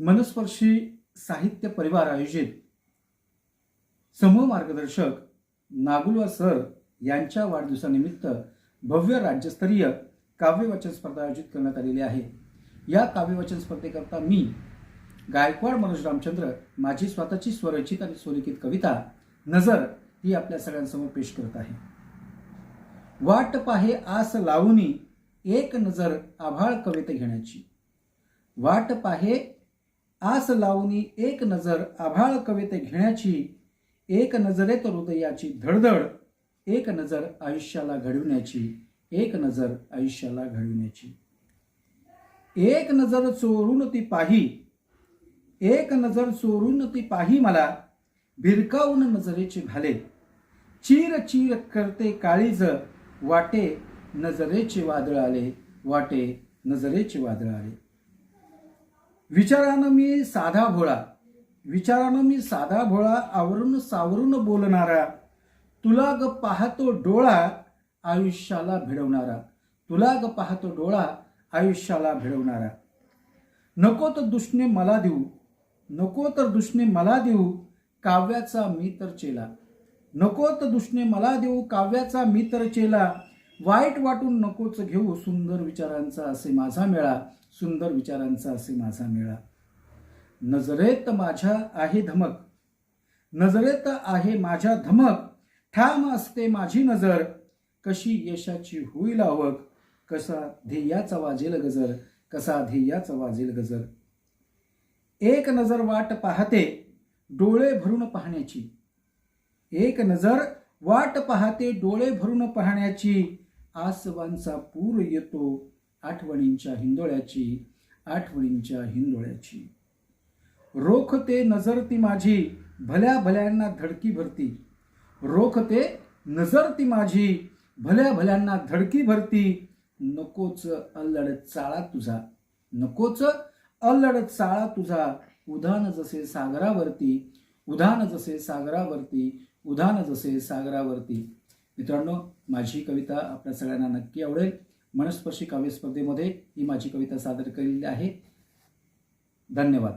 मनस्पर्शी साहित्य परिवार आयोजित समूह मार्गदर्शक नागुलवा सर यांच्या वाढदिवसानिमित्त भव्य राज्यस्तरीय काव्यवाचन स्पर्धा आयोजित करण्यात आलेली आहे. या काव्यवाचन स्पर्धेकरता मी गायकवाड मनोज रामचंद्र माझी स्वतःची स्वरचित आणि स्वलिखित कविता नजर ही आपल्या सगळ्यांसमोर पेश करत आहे. वाट पाहे आस लावूनी एक नजर आभाळ कविता घेण्याची. वाट पाहे आस लावणी एक नजर आभाळ कविते घेण्याची एक नजरेत हृदयाची धडधड एक नजर आयुष्याला घडविण्याची एक नजर आयुष्याला घडविण्याची. एक नजर चोरून ती पाही एक नजर चोरून ती पाही मला भिरकावून नजरेचे भाले चीर चीर करते काळीज वाटे नजरेचे वादळ आले वाटे नजरेचे वादळ आले. विचारानं मी साधा भोळा विचारानं मी साधा भोळा आवरून सावरून बोलणारा तुला ग पाहतो डोळा आयुष्याला भिडवणारा तुला ग पाहतो डोळा आयुष्याला भिडवणारा. नको तर दुष्णे मला देऊ नको तर दुष्णे मला देऊ काव्याचा मी तर चेला. नको तर दुष्णे मला देऊ काव्याचा मी तर चेला. वाईट वाटून नकोच घेऊ सुंदर विचारांचा असे माझा मेळा सुंदर विचारांचा असे माझा मेळा. नजरेत माझ्या आहे धमक नजरेत आहे माझ्या धमक ठाम असते माझी नजर. कशी यशाची होईल आवक कसा ध्येयाचा वाजेल गजर कसा ध्येयाचा वाजेल गजर. एक नजर वाट पाहते डोळे भरून पाहण्याची. एक नजर वाट पाहते डोळे भरून पाहण्याची. आसवांचा पूर येतो आठवणींच्या हिंदोळ्याची आठवणींच्या हिंदोळ्याची. रोखते नजर ती माझी भल्या भल्यांना धडकी भरती. रोखते नजर ती माझी भल्या भल्यांना धडकी भरती. नकोच अल्लड चाळा तुझा नकोच अल्लड चाळा तुझा. उधान जसे सागरावरती उधान जसे सागरावरती उधान जसे सागरावरती. मित्रांनो माझी कविता आपल्या सगळ्यांना नक्की आवडेल. मनस्पर्शी काव्यस्पर्धेमध्ये ही माझी कविता सादर केलेली आहे. धन्यवाद.